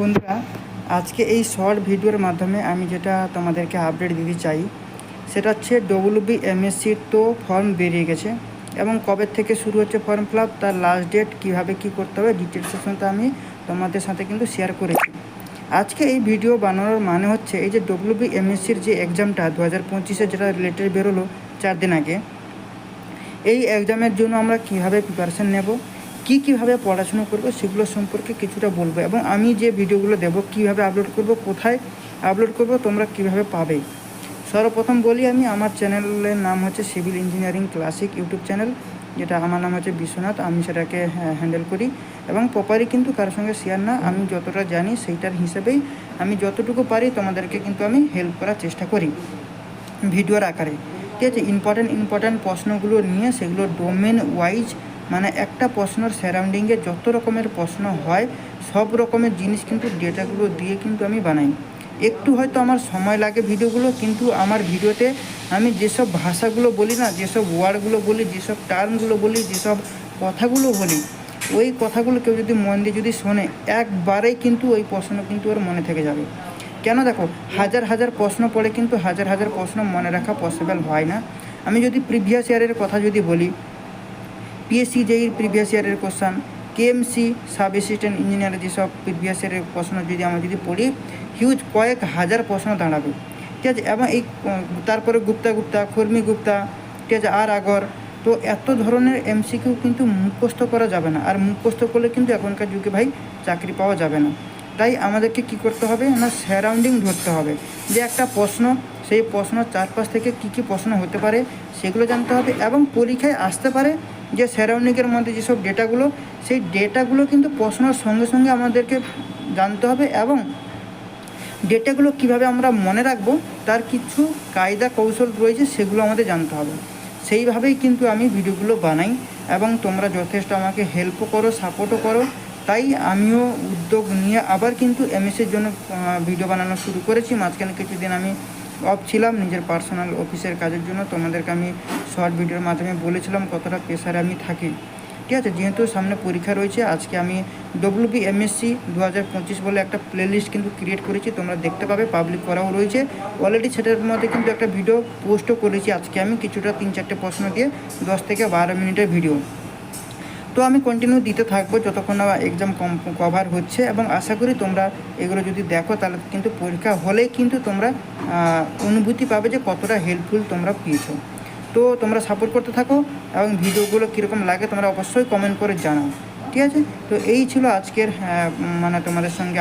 বন্ধুরা, আজকে এই শর্ট ভিডিওর মাধ্যমে আমি যেটা তোমাদেরকে আপডেট দিতে চাই, সেটা হচ্ছে ডব্লিউবি এমএসসির তো ফর্ম বেরিয়ে গেছে এবং কবে থেকে শুরু হচ্ছে ফর্ম ফিল তার লাস্ট ডেট কীভাবে কী করতে হবে ডিটেলসের সাথে আমি তোমাদের সাথে কিন্তু শেয়ার করেছি। আজকে এই ভিডিও বানানোর মানে হচ্ছে এই যে ডব্লিউবি এমএসসির যে এক্সামটা দু হাজার পঁচিশে যেটা রিলেটেড বেরোলো চার দিন আগে, এই এক্সামের জন্য আমরা কীভাবে প্রিপারেশান নেব? কী কীভাবে পড়াশুনো করব সেগুলো সম্পর্কে কিছুটা বলব এবং আমি যে ভিডিওগুলো দেবো, কীভাবে আপলোড করব, কোথায় আপলোড করব, তোমরা কীভাবে পাবে। সর্বপ্রথম বলি আমি, আমার চ্যানেলের নাম হচ্ছে civil engineering classic YouTube channel, যেটা আমার নাম হচ্ছে বিশ্বনাথ, আমি সেটাকে হ্যান্ডেল করি এবং প্রপারই কিন্তু কারোর সঙ্গে শেয়ার না, আমি যতটা জানি সেইটার হিসেবেই আমি যতটুকু পারি তোমাদেরকে কিন্তু আমি হেল্প করার চেষ্টা করি ভিডিওর আকারে। ঠিক আছে ইম্পর্ট্যান্ট ইম্পর্ট্যান্ট প্রশ্নগুলো নিয়ে সেগুলো ডোমেন ওয়াইজ মানে একটা প্রশ্নর সারাউন্ডিংয়ে যত রকমের প্রশ্ন হয়, সব রকমের জিনিস কিন্তু ডেটাগুলো দিয়ে কিন্তু আমি বানাই। একটু হয়তো আমার সময় লাগে ভিডিওগুলো, কিন্তু আমার ভিডিওতে আমি যেসব ভাষাগুলো বলি না, যেসব ওয়ার্ডগুলো বলি, যেসব টার্মগুলো বলি, যেসব কথাগুলো বলি, ওই কথাগুলো কেউ যদি মন দিয়ে যদি শোনে একবারেই কিন্তু ওই প্রশ্ন কিন্তু ওর মনে থেকে যাবে। কেন দেখো, হাজার হাজার প্রশ্ন পড়ে কিন্তু হাজার হাজার প্রশ্ন মনে রাখা পসিবল হয় না। আমি যদি প্রিভিয়াস ইয়ারের কথা যদি বলি পিএসসি জেইর প্রিভিয়াস ইয়ারের কোশ্চান কেএমসি সাব অ্যাসিস্ট্যান্ট ইঞ্জিনিয়ারের যেসব প্রিভিয়াস ইয়ারের প্রশ্ন যদি আমরা যদি পড়ি হিউজ কয়েক হাজার প্রশ্ন দাঁড়াবে। ঠিক আছে? এবং এই, তারপরে গুপ্তা গুপ্তা, খর্মি গুপ্তা, ঠিক আছে? আর আগর, তো এত ধরনের এমসিকিউ কিন্তু মুখস্থ করা যাবে না। আর মুখস্থ করলে কিন্তু এখনকার যুগে ভাই চাকরি পাওয়া যাবে না। তাই আমাদেরকে কি করতে হবে? না সারাউন্ডিং ধরতে হবে। যে একটা প্রশ্ন, সেই প্রশ্ন চারপাশ থেকে কি কি প্রশ্ন হতে পারে, সেগুলো জানতে হবে এবং পরীক্ষায় আসতে পারে। যে সারাউন্ডিংয়ের মধ্যে যেসব ডেটাগুলো, সেই ডেটাগুলো কিন্তু প্রশ্নের সঙ্গে সঙ্গে আমাদেরকে জানতে হবে এবং ডেটাগুলো কীভাবে আমরা মনে রাখব, তার কিছু কায়দা কৌশল রয়েছে সেগুলো আমাদের জানতে হবে। সেইভাবেই কিন্তু আমি ভিডিওগুলো বানাই এবং তোমরা যথেষ্ট আমাকে হেল্পও করো সাপোর্টও করো। তাই আমিও উদ্যোগ নিয়ে আবার কিন্তু এমএসের জন্য ভিডিও বানানো শুরু করেছি। মাঝখানে কিছুদিন আমি অফ ছিলাম নিজের পার্সোনাল অফিসের কাজের জন্য। তোমাদেরকে আমি শর্ট ভিডিওর মাধ্যমে বলেছিলাম কতটা প্রেশারে আমি থাকি। ঠিক আছে? যেহেতু সামনে পরীক্ষা রয়েছে, আজকে আমি ডব্লিউবি এমএসসি দু হাজার পঁচিশ বলে একটা প্লেলিস্ট কিন্তু ক্রিয়েট করেছি। তোমরা দেখতে পাবে পাবলিক করাও রয়েছে। অলরেডি সেটার মধ্যে কিন্তু একটা ভিডিও পোস্টও করেছি আজকে আমি, কিছুটা তিন চারটে প্রশ্ন দিয়ে দশ থেকে বারো মিনিটের ভিডিও তো আমি কন্টিনিউ দিতে থাকব যতক্ষণ না এক্সাম কভার হচ্ছে এবং আশা করি তোমরা এগুলো যদি দেখো তাহলে কিন্তু পরীক্ষা হলেই কিন্তু তোমরা অনুভূতি পাবে যে কতটা হেল্পফুল তোমরা পেয়েছ। তো তোমরা সাপোর্ট করতে থাকো এবং ভিডিওগুলো কীরকম লাগে তোমরা অবশ্যই কমেন্ট করে জানাও। ঠিক আছে? তো এই ছিল আজকের মানে তোমাদের সঙ্গে